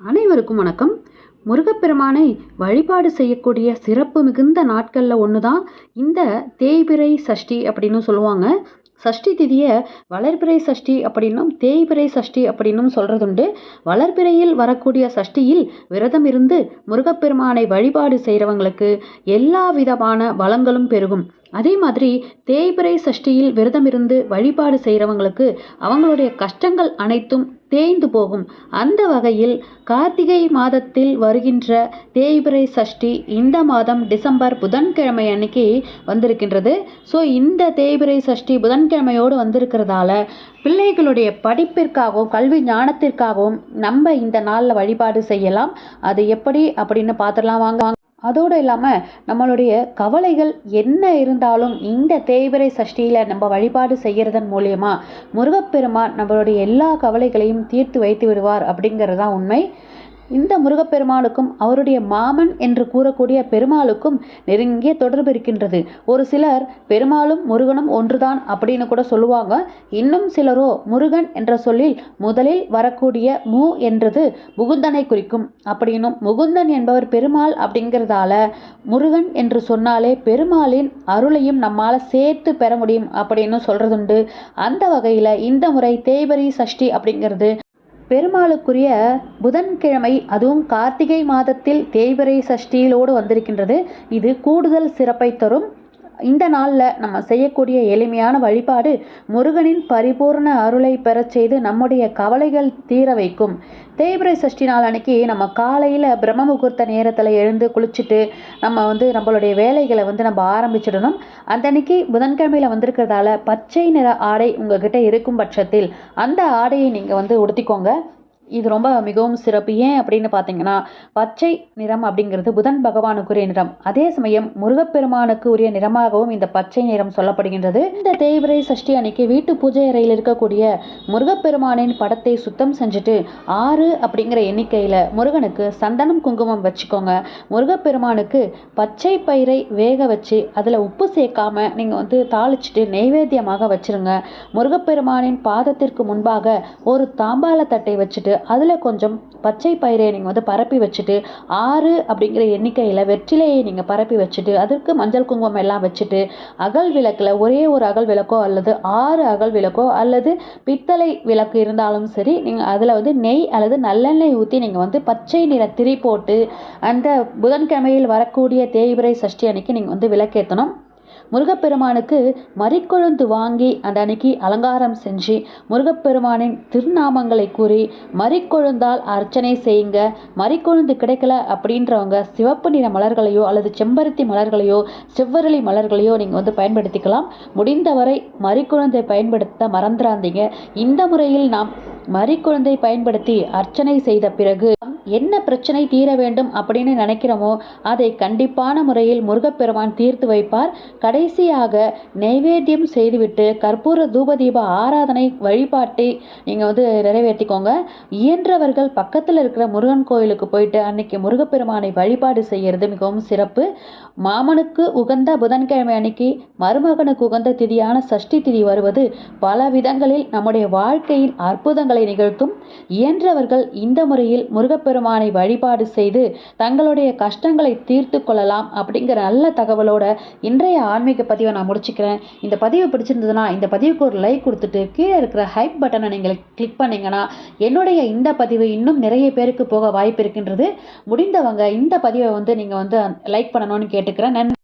அனைவருக்கும் வணக்கம். முருகப்பெருமானை வழிபாடு செய்யக்கூடிய சிறப்பு மிகுந்த நாட்களில் ஒன்று தான் இந்த தேய்பிரை சஷ்டி அப்படின்னு சொல்லுவாங்க. சஷ்டி திதியை வளர்பிறை சஷ்டி அப்படின்னும் தேய்பிறை சஷ்டி அப்படின்னும் சொல்கிறதுண்டு வளர்பிறையில் வரக்கூடிய சஷ்டியில் விரதம் இருந்து முருகப்பெருமானை வழிபாடு செய்கிறவங்களுக்கு எல்லா விதமான வளங்களும் பெருகும். அதே மாதிரி தேய்பிறை சஷ்டியில் விரதம் இருந்து வழிபாடு செய்கிறவங்களுக்கு அவங்களுடைய கஷ்டங்கள் அனைத்தும் தேய்ந்து போகும். அந்த வகையில் கார்த்திகை மாதத்தில் வருகின்ற தேய்பிரை சஷ்டி இந்த மாதம் டிசம்பர் புதன்கிழமை அன்னைக்கு வந்திருக்கின்றது. ஸோ இந்த தேய்பிரை சஷ்டி புதன்கிழமையோடு வந்திருக்கிறதால பிள்ளைகளுடைய படிப்பிற்காகவும் கல்வி ஞானத்திற்காகவும் நம்ம இந்த நாளில் வழிபாடு செய்யலாம். அது எப்படி அப்படின்னு பார்த்துடலாம். வாங்க. அதோடு இல்லாமல் நம்மளுடைய கவலைகள் என்ன இருந்தாலும் இந்த தேய்பிரை சஷ்டியில் நம்ம வழிபாடு செய்கிறதன் மூலயமா முருகப்பெருமான் நம்மளுடைய எல்லா கவலைகளையும் தீர்த்து வைத்து விடுவார் அப்படிங்கிறது தான் உண்மை. இந்த முருகப்பெருமாளுக்கும் அவருடைய மாமன் என்று கூறக்கூடிய பெருமாளுக்கும் நெருங்கிய தொடர்பு இருக்கின்றது. ஒரு சிலர் பெருமாளும் முருகனும் ஒன்றுதான் அப்படின்னு கூட சொல்லுவாங்க. இன்னும் சிலரோ முருகன் என்ற சொல்லில் முதலில் வரக்கூடிய மு என்றது முகுந்தனை குறிக்கும் அப்படின்னும் முகுந்தன் என்பவர் பெருமாள் அப்படிங்கிறதால முருகன் என்று சொன்னாலே பெருமாளின் அருளையும் நம்மால் சேர்த்து பெற முடியும் அப்படின்னு சொல்கிறதுண்டு அந்த வகையில் இந்த முறை தேய்பரி சஷ்டி அப்படிங்கிறது பெருமாளுக்குரிய புதன்கிழமை அதுவும் கார்த்திகை மாதத்தில் தேய்பிறை சஷ்டியிலோடு வந்திருக்கின்றது. இது கூடுதல் சிறப்பை தரும் இந்த நாளில் நம்ம செய்யக்கூடிய எளிமையான வழிபாடு முருகனின் பரிபூர்ண அருளை பெறச் செய்து நம்முடைய கவலைகள் தீர வைக்கும். தேய்பிரை சஷ்டி நாள் அன்னைக்கு நம்ம காலையில் பிரம்ம முகூர்த்த நேரத்தில் எழுந்து குளிச்சுட்டு நம்ம வந்து நம்மளுடைய வேலைகளை வந்து நம்ம ஆரம்பிச்சிடணும். அந்த அன்னைக்கு புதன்கிழமையில் வந்திருக்கிறதால பச்சை நிற ஆடை உங்ககிட்ட இருக்கும் பட்சத்தில் அந்த ஆடையை நீங்கள் வந்து உடுத்திக்கோங்க. இது ரொம்ப மிகவும் சிறப்பு. ஏன் அப்படின்னு பார்த்தீங்கன்னா பச்சை நிறம் அப்படிங்கிறது புதன் பகவானுக்குரிய நிறம். அதே சமயம் முருகப்பெருமானுக்கு உரிய நிறமாகவும் இந்த பச்சை நிறம் சொல்லப்படுகின்றது. இந்த தேய்பிரை சஷ்டி அன்னைக்கு வீட்டு பூஜை அறையில் இருக்கக்கூடிய முருகப்பெருமானின் படத்தை சுத்தம் செஞ்சுட்டு ஆறு அப்படிங்கிற எண்ணிக்கையில் முருகனுக்கு சந்தனம் குங்குமம் வச்சுக்கோங்க. முருகப்பெருமானுக்கு பச்சை பயிரை வேக வச்சு அதில் உப்பு சேர்க்காம நீங்கள் வந்து தாளிச்சிட்டு நெய்வேத்தியமாக வச்சிருங்க. முருகப்பெருமானின் பாதத்திற்கு முன்பாக ஒரு தாம்பால தட்டை வச்சுட்டு அதில் கொஞ்சம் பச்சை பயிரை நீங்கள் வந்து பரப்பி வச்சுட்டு ஆறு அப்படிங்கிற எண்ணிக்கையில் வெற்றிலையை நீங்கள் பரப்பி வச்சுட்டு அதற்கு மஞ்சள் குங்குமம் எல்லாம் வச்சுட்டு அகல் விளக்கில் ஒரே ஒரு அகல் விளக்கோ அல்லது ஆறு அகல் விளக்கோ அல்லது பித்தளை விளக்கு இருந்தாலும் சரி நீங்கள் அதில் வந்து நெய் அல்லது நல்லெண்ணெய் ஊற்றி நீங்கள் வந்து பச்சை நிற திரி போட்டு அந்த புதன்கிழமையில் வரக்கூடிய தேய்பிரை சஷ்டி அன்னைக்கு நீங்கள் வந்து விளக்கேற்றணும் முருகப்பெருமானுக்கு மறிக்கொழுந்து வாங்கி அந்த அன்னைக்கு அலங்காரம் செஞ்சு முருகப்பெருமானின் திருநாமங்களை கூறி மறிக்கொழுந்தால் அர்ச்சனை செய்யுங்க. மறிக்கொழுந்து கிடைக்கல அப்படின்றவங்க சிவப்பு நிற மலர்களையோ அல்லது செம்பருத்தி மலர்களையோ செவ்வரளி மலர்களையோ நீங்கள் வந்து பயன்படுத்திக்கலாம். முடிந்தவரை மறிக்கொழுந்தை பயன்படுத்த மறந்துடாதீங்க இந்த முறையில் நாம் மறிக்குழந்தை பயன்படுத்தி அர்ச்சனை செய்த பிறகு என்ன பிரச்சனை தீர வேண்டும்? அப்படின்னு நினைக்கிறோமோ அதை கண்டிப்பான முறையில் முருகப்பெருமான் தீர்த்து வைப்பார். கடைசியாக நைவேத்தியம் செய்துவிட்டு கற்பூர தூபதீப ஆராதனை வழிபாட்டை நீங்கள் வந்து நிறைவேற்றிக்கோங்க. இயன்றவர்கள் பக்கத்தில் இருக்கிற முருகன் கோயிலுக்கு போயிட்டு அன்னைக்கு முருகப்பெருமானை வழிபாடு செய்கிறது மிகவும் சிறப்பு. மாமனுக்கு உகந்த புதன்கிழமை அன்னைக்கு மருமகனுக்கு உகந்த திதியான சஷ்டி திதி வருவது பல விதங்களில் நம்முடைய வாழ்க்கையில் அற்புதங்கள் நிகழ்த்தும். இயன்றவர்கள் இந்த முறையில் முருகப்பெருமானை வழிபாடு செய்து தங்களுடைய கஷ்டங்களை தீர்த்து கொள்ளலாம் அப்படிங்கிற நல்ல தகவலோட இன்றைய ஆன்மீக பதிவை நான் முடிச்சுக்கிறேன். இந்த பதிவு பிடிச்சிருந்ததுன்னா இந்த பதிவுக்கு ஒரு லைக் கொடுத்துட்டு கீழே இருக்கிற ஹைப் பட்டனை நீங்கள் கிளிக் பண்ணிங்கன்னா என்னுடைய இந்த பதிவு இன்னும் நிறைய பேருக்கு போக வாய்ப்பு இருக்கின்றது. முடிந்தவங்க இந்த பதிவை வந்து நீங்கள் வந்து லைக் பண்ணணும்னு கேட்டுக்கிறேன். நன்றி.